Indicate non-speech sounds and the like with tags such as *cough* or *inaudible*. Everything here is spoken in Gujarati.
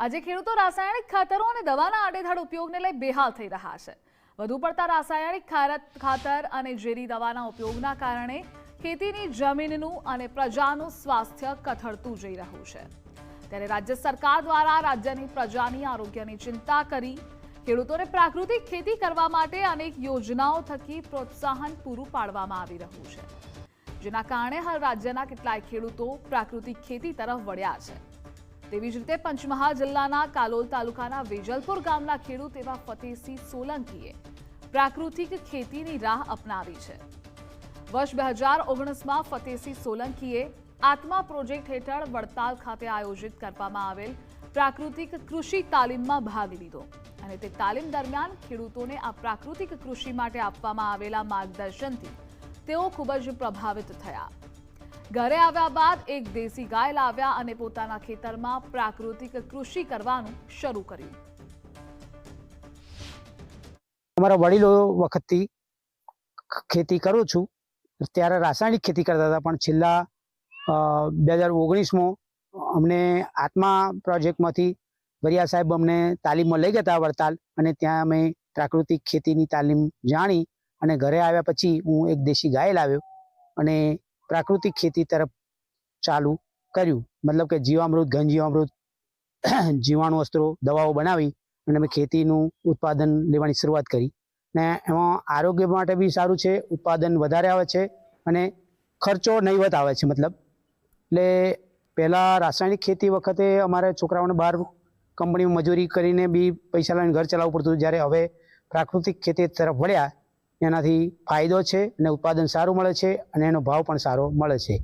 આજે ખેડૂતો રાસાયણિક ખાતરો અને દવાના આડેધડ ઉપયોગને લઈ બેહાલ થઈ રહ્યા છે. વધુ પડતા રાસાયણિક ખાતર અને ઝેરી દવાના ઉપયોગના કારણે ખેતીની જમીનનું અને પ્રજાનું સ્વાસ્થ્ય કથળતું જઈ રહ્યું છે. ત્યારે રાજ્ય સરકાર દ્વારા રાજ્યની પ્રજાની આરોગ્યની ચિંતા કરી ખેડૂતોને પ્રાકૃતિક ખેતી કરવા માટે અનેક યોજનાઓ થકી પ્રોત્સાહન પૂરું પાડવામાં આવી રહ્યું છે. જેના કારણે હાલ રાજ્યના કેટલાય ખેડૂતો પ્રાકૃતિક ખેતી તરફ વળ્યા છે. તેવી જ રીતે પંચમહાલ જિલ્લાના કાલોલ તાલુકાના વેજલપુર ગામના ખેડૂત એવા ફતેહસિંહ સોલંકીએ પ્રાકૃતિક ખેતીની રાહ અપનાવી છે. વર્ષ બે હજાર ઓગણીસમાં ફતેહસિંહ સોલંકીએ આત્મા પ્રોજેક્ટ હેઠળ વડતાલ ખાતે આયોજિત કરવામાં આવેલ પ્રાકૃતિક કૃષિ તાલીમમાં ભાગ લીધો અને તે તાલીમ દરમિયાન ખેડૂતોને આ પ્રાકૃતિક કૃષિ માટે આપવામાં આવેલા માર્ગદર્શનથી તેઓ ખૂબ જ પ્રભાવિત થયા. ઘરે આવ્યા બાદ એક દેશી ગાય લાવ્યા અને પોતાના ખેતરમાં પ્રાકૃતિક કૃષિ કરવાનું શરૂ કર્યું. અમારા વડીલો વખતથી ખેતી કરું છું. ત્યારે રાસાયણિક ખેતી કરતા હતા, પણ છેલ્લા બે હજાર ઓગણીસમાં અમને આત્મા પ્રોજેક્ટમાંથી વરિયા સાહેબ અમને તાલીમમાં લઈ ગયા વડતાલ અને ત્યાં અમે પ્રાકૃતિક ખેતીની તાલીમ જાણી અને ઘરે આવ્યા પછી હું એક દેશી ગાય લાવ્યો અને પ્રાકૃતિક ખેતી તરફ ચાલુ કર્યું. મતલબ કે જીવામૃત ઘન જીવામૃત *clears throat* જીવાણુ અસ્ત્રો, દવાઓ બનાવી અને અમે ખેતીનું ઉત્પાદન લેવાની શરૂઆત કરી. ને એમાં આરોગ્ય માટે બી સારું છે, ઉત્પાદન વધારે આવે છે અને ખર્ચો નહીવત આવે છે મતલબ. એટલે પહેલાં રાસાયણિક ખેતી વખતે અમારે છોકરાઓને બહાર કંપનીમાં મજૂરી કરીને બી પૈસા લાવીને ઘર ચલાવવું પડતું જ્યારે હવે પ્રાકૃતિક ખેતી તરફ વળ્યા એનાથી ફાયદો છે અને ઉત્પાદન સારું મળે છે અને એનો ભાવ પણ સારો મળે છે.